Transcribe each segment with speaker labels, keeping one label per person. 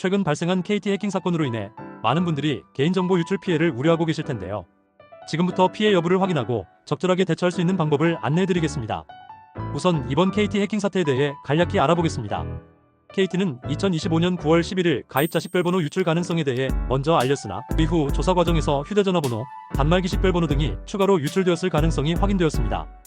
Speaker 1: 최근 발생한 KT 해킹 사건으로 인해 많은 분들이 개인정보 유출 피해를 우려하고 계실 텐데요. 지금부터 피해 여부를 확인하고 적절하게 대처할 수 있는 방법을 안내해드리겠습니다. 우선 이번 KT 해킹 사태에 대해 간략히 알아보겠습니다. KT는 2025년 9월 11일 가입자 식별번호 유출 가능성에 대해 먼저 알렸으나 그 이후 조사 과정에서 휴대전화 번호, 단말기 식별번호 등이 추가로 유출되었을 가능성이 확인되었습니다.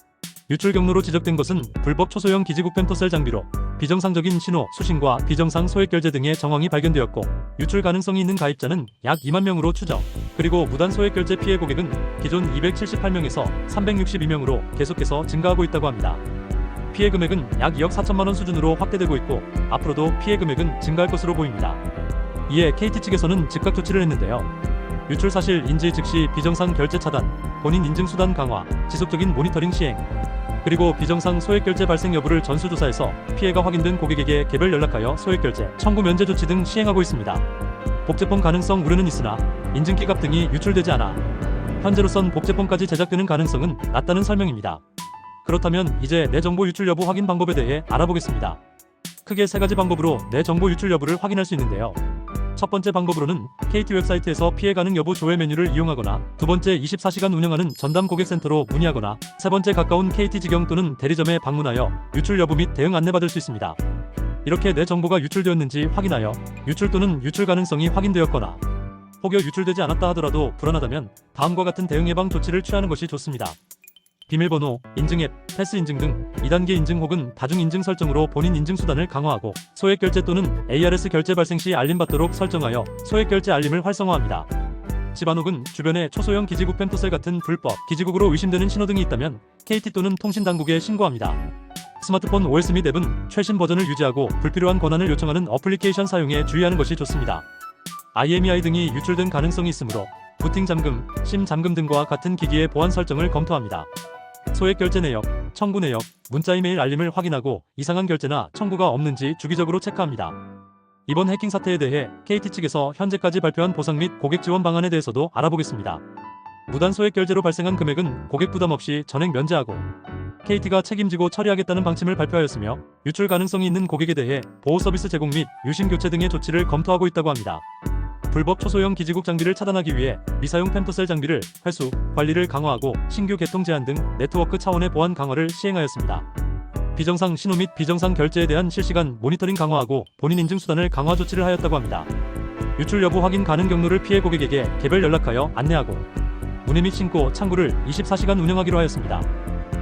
Speaker 1: 유출 경로로 지적된 것은 불법 초소형 기지국 펜터셀 장비로 비정상적인 신호, 수신과 비정상 소액 결제 등의 정황이 발견되었고 유출 가능성이 있는 가입자는 약 2만 명으로 추정. 그리고 무단 소액 결제 피해 고객은 기존 278명에서 362명으로 계속해서 증가하고 있다고 합니다. 피해 금액은 약 2억 4천만 원 수준으로 확대되고 있고 앞으로도 피해 금액은 증가할 것으로 보입니다. 이에 KT 측에서는 즉각 조치를 했는데요. 유출 사실 인지 즉시 비정상 결제 차단, 본인 인증 수단 강화, 지속적인 모니터링 시행, 그리고 비정상 소액 결제 발생 여부를 전수조사해서 피해가 확인된 고객에게 개별 연락하여 소액 결제, 청구 면제 조치 등 시행하고 있습니다. 복제폰 가능성 우려는 있으나 인증 기갑 등이 유출되지 않아 현재로선 복제폰까지 제작되는 가능성은 낮다는 설명입니다. 그렇다면 이제 내 정보 유출 여부 확인 방법에 대해 알아보겠습니다. 크게 세 가지 방법으로 내 정보 유출 여부를 확인할 수 있는데요. 첫 번째 방법으로는 KT 웹사이트에서 피해 가능 여부 조회 메뉴를 이용하거나 두 번째 24시간 운영하는 전담 고객센터로 문의하거나 세 번째 가까운 KT 직영 또는 대리점에 방문하여 유출 여부 및 대응 안내받을 수 있습니다. 이렇게 내 정보가 유출되었는지 확인하여 유출 또는 유출 가능성이 확인되었거나 혹여 유출되지 않았다 하더라도 불안하다면 다음과 같은 대응 예방 조치를 취하는 것이 좋습니다. 비밀번호, 인증 앱, 패스 인증 등 2단계 인증 혹은 다중 인증 설정으로 본인 인증 수단을 강화하고 소액 결제 또는 ARS 결제 발생 시 알림 받도록 설정하여 소액 결제 알림을 활성화합니다. 집안 혹은 주변에 초소형 기지국 펜토셀 같은 불법 기지국으로 의심되는 신호 등이 있다면 KT 또는 통신 당국에 신고합니다. 스마트폰 OS 및 앱은 최신 버전을 유지하고 불필요한 권한을 요청하는 어플리케이션 사용에 주의하는 것이 좋습니다. IMEI 등이 유출된 가능성이 있으므로 부팅 잠금, 심 잠금 등과 같은 기기의 보안 설정을 검토합니다. 소액 결제 내역, 청구 내역, 문자 이메일 알림을 확인하고 이상한 결제나 청구가 없는지 주기적으로 체크합니다. 이번 해킹 사태에 대해 KT 측에서 현재까지 발표한 보상 및 고객 지원 방안에 대해서도 알아보겠습니다. 무단 소액 결제로 발생한 금액은 고객 부담 없이 전액 면제하고 KT가 책임지고 처리하겠다는 방침을 발표하였으며 유출 가능성이 있는 고객에 대해 보호 서비스 제공 및 유심 교체 등의 조치를 검토하고 있다고 합니다. 불법 초소형 기지국 장비를 차단하기 위해 미사용 펜터셀 장비를 회수, 관리를 강화하고 신규 개통 제한 등 네트워크 차원의 보안 강화를 시행하였습니다. 비정상 신호 및 비정상 결제에 대한 실시간 모니터링 강화하고 본인 인증 수단을 강화 조치를 하였다고 합니다. 유출 여부 확인 가능 경로를 피해 고객에게 개별 연락하여 안내하고 문의 및 신고, 창구를 24시간 운영하기로 하였습니다.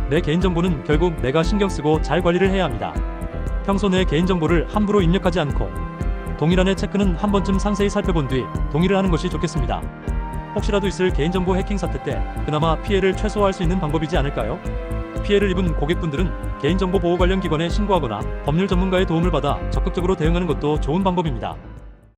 Speaker 1: 내 개인정보는 결국 내가 신경 쓰고 잘 관리를 해야 합니다. 평소 내 개인정보를 함부로 입력하지 않고 동일한의 체크는 한 번쯤 상세히 살펴본 뒤 동의를 하는 것이 좋겠습니다. 혹시라도 있을 개인정보 해킹 사태 때 그나마 피해를 최소화할 수 있는 방법이지 않을까요? 피해를 입은 고객분들은 개인정보 보호 관련 기관에 신고하거나 법률 전문가의 도움을 받아 적극적으로 대응하는 것도 좋은 방법입니다.